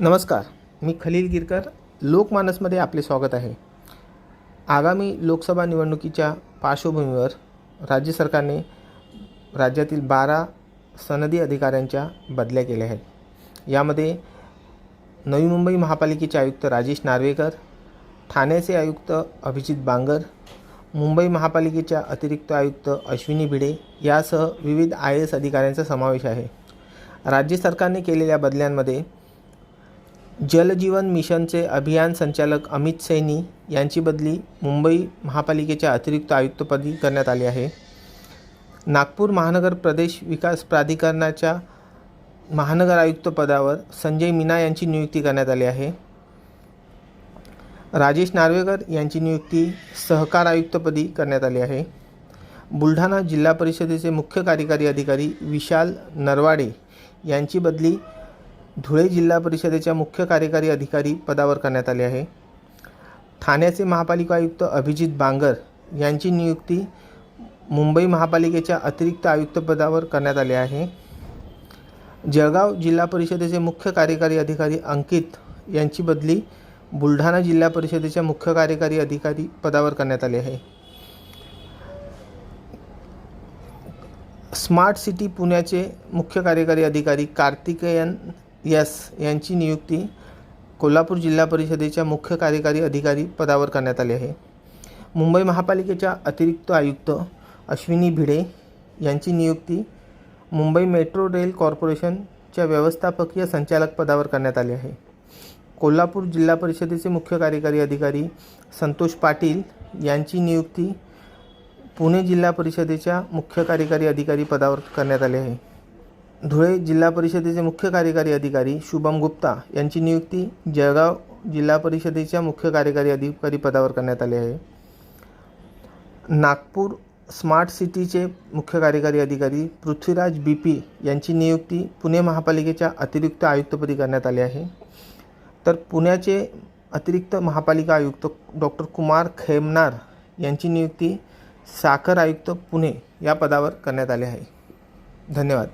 नमस्कार मी खलील गिरकर लोकमानसमध्ये आपले स्वागत आहे. आगामी लोकसभा निवडणुकीच्या पार्श्वभूमीवर राज्य सरकारने राज्यातील बारा सनदी अधिकाऱ्यांच्या बदल्या केल्या आहेत. यामध्ये नवी मुंबई महापालिकेचे आयुक्त राजेश नार्वेकर ठाण्याचे आयुक्त अभिजित बांगर मुंबई महापालिकेच्या अतिरिक्त आयुक्त अश्विनी भिडे यासह विविध आय एस अधिकाऱ्यांचा समावेश आहे. राज्य सरकारने केलेल्या बदल्यांमध्ये जलजीवन मिशनचे अभियान संचालक अमित सैनी यांची बदली मुंबई महापालिकेच्या अतिरिक्त आयुक्तपदी करण्यात आली आहे. नागपूर महानगर प्रदेश विकास प्राधिकरणाच्या महानगर आयुक्तपदावर संजय मीना यांची नियुक्ती करण्यात आली आहे. राजेश नार्वेकर यांची नियुक्ती सहकार आयुक्तपदी करण्यात आली आहे. बुलढाणा जिल्हा परिषदेचे मुख्य कार्यकारी अधिकारी विशाल नरवाडे यांची बदली धुळे जिल्हा परिषदेच्या मुख्य कार्यकारी अधिकारी पदावर करण्यात आले आहे. ठाण्याचे महापालिका आयुक्त अभिजित बांगर यांची नियुक्ती मुंबई महापालिकेच्या अतिरिक्त आयुक्त पदावर करण्यात आले आहे. जळगाव जिल्हा परिषदेचे मुख्य कार्यकारी अधिकारी अंकित यांची बदली बुलढाणा जिल्हा परिषदेच्या मुख्य कार्यकारी अधिकारी पदावर करण्यात आले आहे. स्मार्ट सिटी पुण्याचे मुख्य कार्यकारी अधिकारी कार्तिकेयन यस यांची नियुक्ती कोल्हापूर जिल्हा परिषदेच्या मुख्य कार्यकारी अधिकारी पदावर करण्यात आली आहे. मुंबई महापालिकेच्या अतिरिक्त आयुक्त अश्विनी भिडे यांची नियुक्ती मुंबई मेट्रो रेल कॉर्पोरेशनच्या व्यवस्थापकीय संचालक पदावर करण्यात आली आहे. कोल्हापूर जिल्हा परिषदेचे मुख्य कार्यकारी अधिकारी संतोष पाटील यांची नियुक्ती पुणे जिल्हा परिषदेच्या मुख्य कार्यकारी अधिकारी पदावर करण्यात आले आहे. धुळे जिल्हा परिषदेचे मुख्य कार्यकारी अधिकारी शुभम गुप्ता यांची नियुक्ती जळगाव जिल्हा परिषदेच्या मुख्य कार्यकारी अधिकारी पदावर करण्यात आले आहे. नागपूर स्मार्ट सिटीचे मुख्य कार्यकारी अधिकारी पृथ्वीराज बी पी यांची नियुक्ती पुणे महापालिकेच्या अतिरिक्त आयुक्तपदी करण्यात आली आहे. तर पुण्याचे अतिरिक्त महापालिका आयुक्त डॉक्टर कुमार खेमनार यांची नियुक्ती साखर आयुक्त पुणे या पदावर करण्यात आली आहे. धन्यवाद.